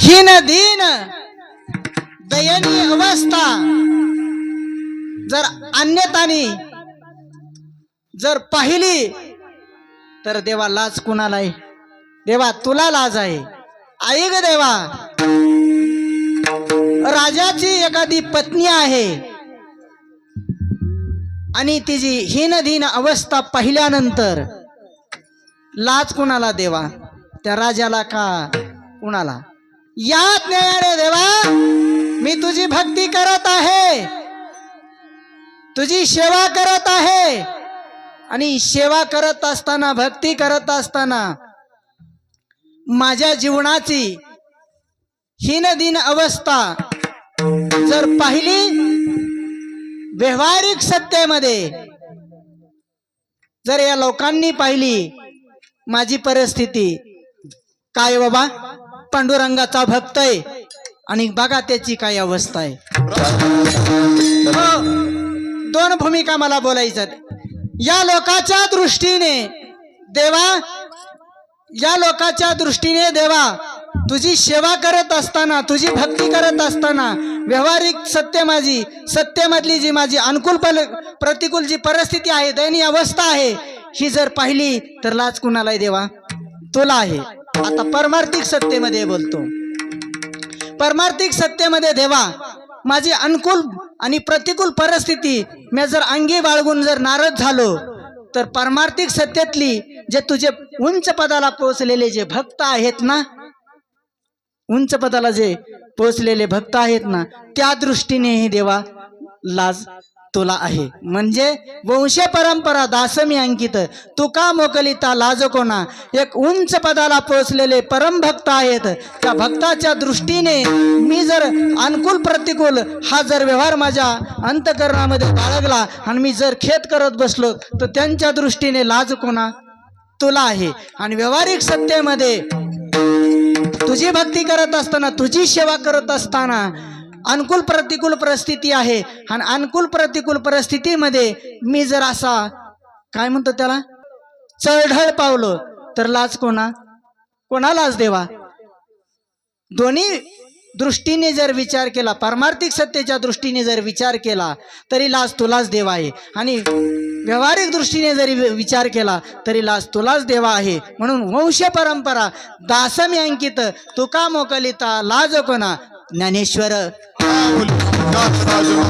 हीन दीन दयनीय अवस्था. जर अन्यतानी जर पाहिली तर देवा लाज कुणाला आहे देवा तुला लाज आहे. आई ग देवा. राजाची एखादी पत्नी आहे आणि तिची हीनधीन अवस्था पाहिल्यानंतर लाज कुणाला देवा? त्या राजाला का कुणाला? यात रे देवा. मी तुझी भक्ती करत आहे. तुझी सेवा करत आहे. आणि सेवा करत असताना भक्ती करत असताना माझ्या जीवनाची हिनदिन अवस्था जर पाहिली व्यवहारिक सत्तेमध्ये जर या लोकांनी पाहिली माझी परिस्थिती काय बाबा? पांडुरंगाचा भक्त आहे. आणि बघा त्याची काय अवस्था आहे. हो, दोन भूमिका मला बोलायच्यात. या लोकाच्या दृष्टीने देवा या लोकाच्या दृष्टीने देवा तुझी सेवा करत असताना तुझी भक्ती करत असताना व्यवहारिक सत्य माझी सत्यमधली जी माझी अनुकूल पल प्रतिकूल जी परिस्थिती आहे दयनीय अवस्था आहे ही जर पाहिली तर लाज कुणालाही देवा. तुला आहे. आता परमार्थिक सत्तेमध्ये बोलतो. परमार्थिक सत्तेमध्ये देवा माझी अनुकूल आणि प्रतिकूल परिस्थिती मी जर अंगी बाळगून जर नाराज झालो तर परमार्थिक सत्तेतली जे तुझे उंच पदाला पोहोचलेले जे भक्त आहेत ना उंच पदाला जे पोहोचलेले भक्त आहेत ना त्या दृष्टीनेही देवा लाज तुला आहे. म्हणजे वंश परंपरा दासमी अंकित. तुका मोकलिता लाज कोणा एक उंच पदाला पोहोचलेले परम भक्त आहेत. त्या भक्ताच्या दृष्टीने मी जर अनुकूल प्रतिकूल हा जर व्यवहार माझ्या अंतकरणामध्ये बाळगला आणि मी जर खेत करत बसलो तर त्यांच्या दृष्टीने लाज कोणा तुला आहे. आणि व्यवहारिक सत्तेमध्ये तुझी भक्ती करत असताना तुझी सेवा करत असताना अनुकूल प्रतिकूल परिस्थिती आहे. आणि अनुकूल प्रतिकूल परिस्थितीमध्ये मी जर असा काय म्हणतो त्याला? चढळ पावलो तर लाज कोणा? कोणा लाज देवा? दोन्ही दृष्टीने जर विचार केला पारमार्थिक सत्तेच्या दृष्टीने जर विचार केला तरी लाज तुलाच देवा आहे. आणि व्यवहारिक दृष्टीने जरी वि- विचार केला तरी लाज तुलाच देवा आहे. म्हणून वंश परंपरा दासमी अंकित तुका मोकलिता लाज कोणा? ज्ञानेश्वर. تحاول كان راجل